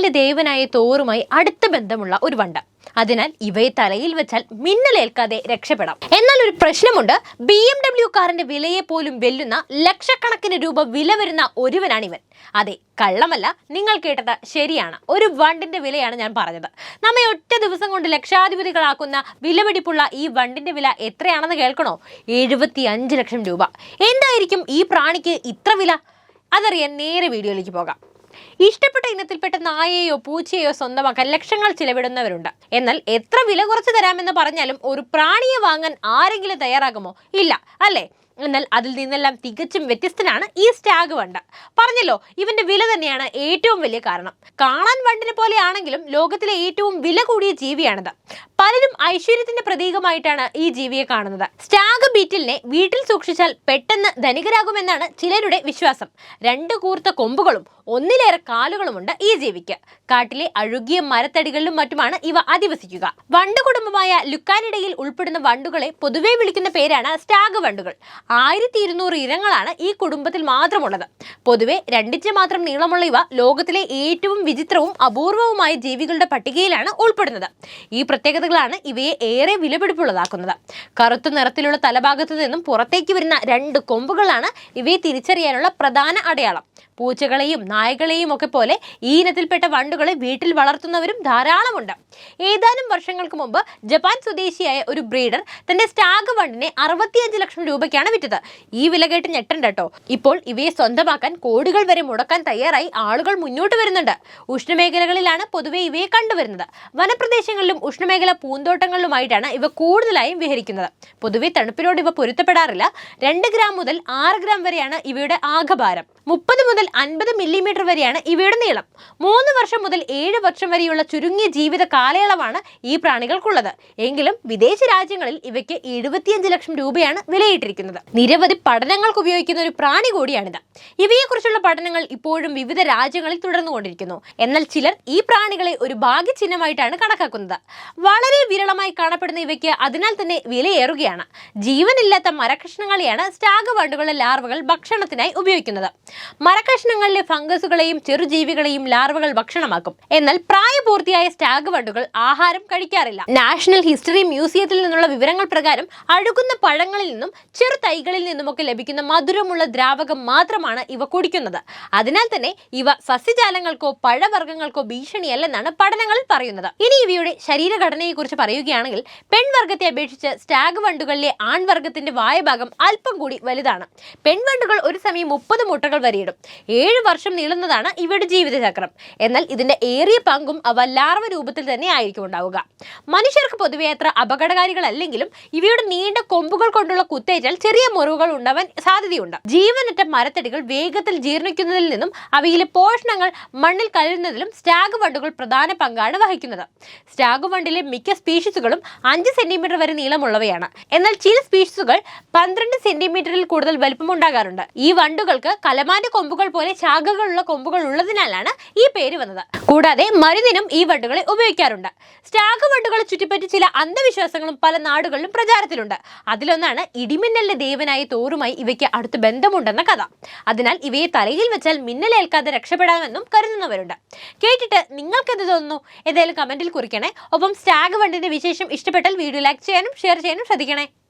ഇടിമിന്നലിന്റെ ദേവനായ തോറുമായി അടുത്ത ബന്ധമുള്ള ഒരു വണ്ട. അതിനാൽ ഇവയെ തലയിൽ വെച്ചാൽ മിന്നലേൽക്കാതെ രക്ഷപ്പെടാം. എന്നാൽ ഒരു പ്രശ്നമുണ്ട്. ബി എം ഡബ്ല്യു കാറിന്റെ വിലയെ പോലും വെല്ലുന്ന ലക്ഷക്കണക്കിന് രൂപ വില വരുന്ന ഒരുവനാണ് ഇവൻ അതെ കള്ളമല്ല നിങ്ങൾ കേട്ടത് ശരിയാണ്. ഒരു വണ്ടിന്റെ വിലയാണ് ഞാൻ പറഞ്ഞത്. നമ്മെ ഒറ്റ ദിവസം കൊണ്ട് ലക്ഷാധിപതികളാക്കുന്ന വിലപിടിപ്പുള്ള ഈ വണ്ടിന്റെ വില എത്രയാണെന്ന് കേൾക്കണോ? എഴുപത്തി അഞ്ച് ലക്ഷം രൂപ. എന്തായിരിക്കും ഈ പ്രാണിക്ക് ഇത്ര വില? അതറിയാൻ നേരെ വീഡിയോയിലേക്ക് പോകാം. ഇഷ്ടപ്പെട്ട ഇനത്തിൽപ്പെട്ട നായയോ പൂച്ചയോ സ്വന്തമാക്കാൻ ലക്ഷങ്ങൾ ചിലവിടുന്നവരുണ്ട്. എന്നാൽ എത്ര വില കുറച്ച് തരാമെന്ന് പറഞ്ഞാലും ഒരു പ്രാണിയെ വാങ്ങാൻ ആരെങ്കിലും തയ്യാറാകുമോ? ഇല്ല അല്ലേ? എന്നാൽ അതിൽ നിന്നെല്ലാം തികച്ചും വ്യത്യസ്തനാണ് ഈ സ്റ്റാഗ് വണ്ട്. പറഞ്ഞല്ലോ ഇവന്റെ വില തന്നെയാണ് ഏറ്റവും വലിയ കാരണം. കാണാൻ വണ്ടിനെ പോലെയാണെങ്കിലും ലോകത്തിലെ ഏറ്റവും വില കൂടിയ ജീവിയാണിത്. പലരും ഐശ്വര്യത്തിന്റെ പ്രതീകമായിട്ടാണ് ഈ ജീവിയെ കാണുന്നത്. സ്റ്റാഗ് ബീറ്റിലിനെ വീട്ടിൽ സൂക്ഷിച്ചാൽ പെട്ടെന്ന് ധനികരാകുമെന്നാണ് ചിലരുടെ വിശ്വാസം. രണ്ട് കൂർത്ത കൊമ്പുകളും ഒന്നിലേറെ കാലുകളുമുണ്ട് ഈ ജീവിക്ക്. കാട്ടിലെ അഴുകിയ മരത്തടികളിലും മറ്റുമാണ് ഇവ അധിവസിക്കുക. വണ്ട് കുടുംബമായ ലുക്കാനിടയിൽ ഉൾപ്പെടുന്ന വണ്ടുകളെ പൊതുവെ വിളിക്കുന്ന പേരാണ് സ്റ്റാഗ് വണ്ടുകൾ. ആയിരത്തി ഇരുന്നൂറ് ഇനങ്ങളാണ് ഈ കുടുംബത്തിൽ മാത്രമുള്ളത്. പൊതുവെ രണ്ടിച്ച് മാത്രം നീളമുള്ള ഇവ ലോകത്തിലെ ഏറ്റവും വിചിത്രവും അപൂർവവുമായ ജീവികളുടെ പട്ടികയിലാണ് ഉൾപ്പെടുന്നത്. ഈ പ്രത്യേകതകളാണ് ഇവയെ ഏറെ വിലപിടിപ്പുള്ളതാക്കുന്നത്. കറുത്ത നിറത്തിലുള്ള തലഭാഗത്തു നിന്നും പുറത്തേക്ക് വരുന്ന രണ്ട് കൊമ്പുകളാണ് ഇവയെ തിരിച്ചറിയാനുള്ള പ്രധാന അടയാളം. പൂച്ചകളെയും നായകളെയും ഒക്കെ പോലെ ഈ ഇനത്തിൽപ്പെട്ട വണ്ടുകളെ വീട്ടിൽ വളർത്തുന്നവരും ധാരാളമുണ്ട്. ഏതാനും വർഷങ്ങൾക്ക് മുമ്പ് ജപ്പാൻ സ്വദേശിയായ ഒരു ബ്രീഡർ തന്റെ സ്റ്റാഗ് വണ്ടിനെ അറുപത്തിയഞ്ച് ലക്ഷം രൂപയ്ക്കാണ് വിറ്റത്. ഈ വില കേട്ട് ഞെട്ടണ്ട കേട്ടോ. ഇപ്പോൾ ഇവയെ സ്വന്തമാക്കാൻ കോടികൾ വരെ മുടക്കാൻ തയ്യാറായി ആളുകൾ മുന്നോട്ട് വരുന്നുണ്ട്. ഉഷ്ണമേഖലകളിലാണ് പൊതുവെ ഇവയെ കണ്ടുവരുന്നത്. വനപ്രദേശങ്ങളിലും ഉഷ്ണമേഖല പൂന്തോട്ടങ്ങളിലുമായിട്ടാണ് ഇവ കൂടുതലായും വിഹരിക്കുന്നത്. പൊതുവെ തണുപ്പിനോട് ഇവ പൊരുത്തപ്പെടാറില്ല. രണ്ട് ഗ്രാം മുതൽ ആറ് ഗ്രാം വരെയാണ് ഇവയുടെ ആകഭാരം മുപ്പത് മുതൽ അൻപത് മില്ലിമീറ്റർ വരെയാണ് ഇവയുടെ നീളം. മൂന്ന് വർഷം മുതൽ ഏഴ് വർഷം വരെയുള്ള ചുരുങ്ങിയ ജീവിത കാലയളവാണ് ഈ പ്രാണികൾക്കുള്ളത്. എങ്കിലും വിദേശ രാജ്യങ്ങളിൽ ഇവയ്ക്ക് എഴുപത്തിയഞ്ച് ലക്ഷം രൂപയാണ് വിലയിട്ടിരിക്കുന്നത്. നിരവധി പഠനങ്ങൾക്ക് ഉപയോഗിക്കുന്ന ഒരു പ്രാണി കൂടിയാണിത്. ഇവയെക്കുറിച്ചുള്ള പഠനങ്ങൾ ഇപ്പോഴും വിവിധ രാജ്യങ്ങളിൽ തുടർന്നുകൊണ്ടിരിക്കുന്നു. എന്നാൽ ചിലർ ഈ പ്രാണികളെ ഒരു ഭാഗ്യചിഹ്നമായിട്ടാണ് കണക്കാക്കുന്നത്. വളരെ വിരളമായി കാണപ്പെടുന്ന ഇവയ്ക്ക് അതിനാൽ തന്നെ വിലയേറുകയാണ്. ജീവനില്ലാത്ത മരകഷ്ണങ്ങളെയാണ് സ്റ്റാഗ് വണ്ടുകളുടെ ലാർവകൾ ഭക്ഷണത്തിനായി ഉപയോഗിക്കുന്നത്. മരകഷ്ണങ്ങളിലെ ഫംഗസുകളെയും ചെറുജീവികളെയും ലാർവകൾ ഭക്ഷണമാക്കും. എന്നാൽ പ്രായപൂർത്തിയായ സ്റ്റാഗ് വണ്ടുകൾ ആഹാരം കഴിക്കാറില്ല. നാഷണൽ ഹിസ്റ്ററി മ്യൂസിയത്തിൽ നിന്നുള്ള വിവരങ്ങൾ പ്രകാരം അഴുകുന്ന പഴങ്ങളിൽ നിന്നും ചെറു തൈകളിൽ നിന്നുമൊക്കെ ലഭിക്കുന്ന മധുരമുള്ള ദ്രാവകം മാത്രമാണ് ഇവ കുടിക്കുന്നത്. അതിനാൽ തന്നെ ഇവ സസ്യജാലങ്ങൾക്കോ പഴവർഗങ്ങൾക്കോ ഭീഷണിയല്ലെന്നാണ് പഠനങ്ങളിൽ പറയുന്നത്. ഇനി ഇവയുടെ ശരീരഘടനയെക്കുറിച്ച് പറയുകയാണെങ്കിൽ പെൺവർഗത്തെ അപേക്ഷിച്ച് സ്റ്റാഗ് വണ്ടുകളിലെ ആൺവർഗത്തിന്റെ വായഭാഗം അല്പം കൂടി വലുതാണ്. പെൺവണ്ടുകൾ ഒരു സമയം മുപ്പത് മുട്ടകൾ വരെയിടും. ഏഴ് വർഷം നീളുന്നതാണ് ഇവയുടെ ജീവിതചക്രം. എന്നാൽ ഇതിന്റെ ഏറിയ പങ്കും അവ ലാർവ രൂപത്തിൽ തന്നെ ആയിരിക്കും ഉണ്ടാവുക. മനുഷ്യർക്ക് പൊതുവെ അത്ര അപകടകാരികളല്ലെങ്കിലും ഇവയുടെ നീണ്ട കൊമ്പുകൾ കൊണ്ടുള്ള കുത്തേറ്റാൽ ചെറിയ മുറിവുകൾ ഉണ്ടാവാൻ സാധ്യതയുണ്ട്. ജീവനറ്റ മരത്തടികൾ വേഗത്തിൽ ജീർണിക്കുന്നതിൽ നിന്നും അവയിലെ പോഷണങ്ങൾ മണ്ണിൽ കലരുന്നതിലും സ്റ്റാഗ് വണ്ടുകൾ പ്രധാന പങ്കാണ് വഹിക്കുന്നത്. സ്റ്റാഗ് വണ്ടിലെ മിക്ക സ്പീഷീസുകളും അഞ്ച് സെന്റിമീറ്റർ വരെ നീളമുള്ളവയാണ്. എന്നാൽ ചില സ്പീഷീസുകൾ പന്ത്രണ്ട് സെന്റിമീറ്ററിൽ കൂടുതൽ വലുപ്പമുണ്ടാകാറുണ്ട്. ഈ വണ്ടുകൾക്ക് കലമാന്റെ കൊമ്പുകൾ പോലെ ശാഖകളുള്ള കൊമ്പുകൾ ഉള്ളതിനാലാണ് ഈ പേര് വന്നത്. കൂടാതെ മരുന്നിനും ഈ വട്ടുകളെ ഉപയോഗിക്കാറുണ്ട്. സ്റ്റാഗ് വണ്ടുകളെ ചുറ്റിപ്പറ്റി ചില അന്ധവിശ്വാസങ്ങളും പല നാടുകളിലും പ്രചാരത്തിലുണ്ട്. അതിലൊന്നാണ് ഇടിമിന്നലിന്റെ ദേവനായ തോറുമായി ഇവയ്ക്ക് അടുത്ത് ബന്ധമുണ്ടെന്ന കഥ. അതിനാൽ ഇവയെ തലയിൽ വെച്ചാൽ മിന്നലേൽക്കാതെ രക്ഷപ്പെടാമെന്നും കരുതുന്നവരുണ്ട്. കേട്ടിട്ട് നിങ്ങൾക്ക് എന്ത് തോന്നുന്നു? ഏതായാലും കമന്റിൽ കുറിക്കണേ. ഒപ്പം സ്റ്റാഗ് വണ്ടിന്റെ വിശേഷം ഇഷ്ടപ്പെട്ടാൽ വീഡിയോ ലൈക്ക് ചെയ്യാനും ഷെയർ ചെയ്യാനും ശ്രദ്ധിക്കണേ.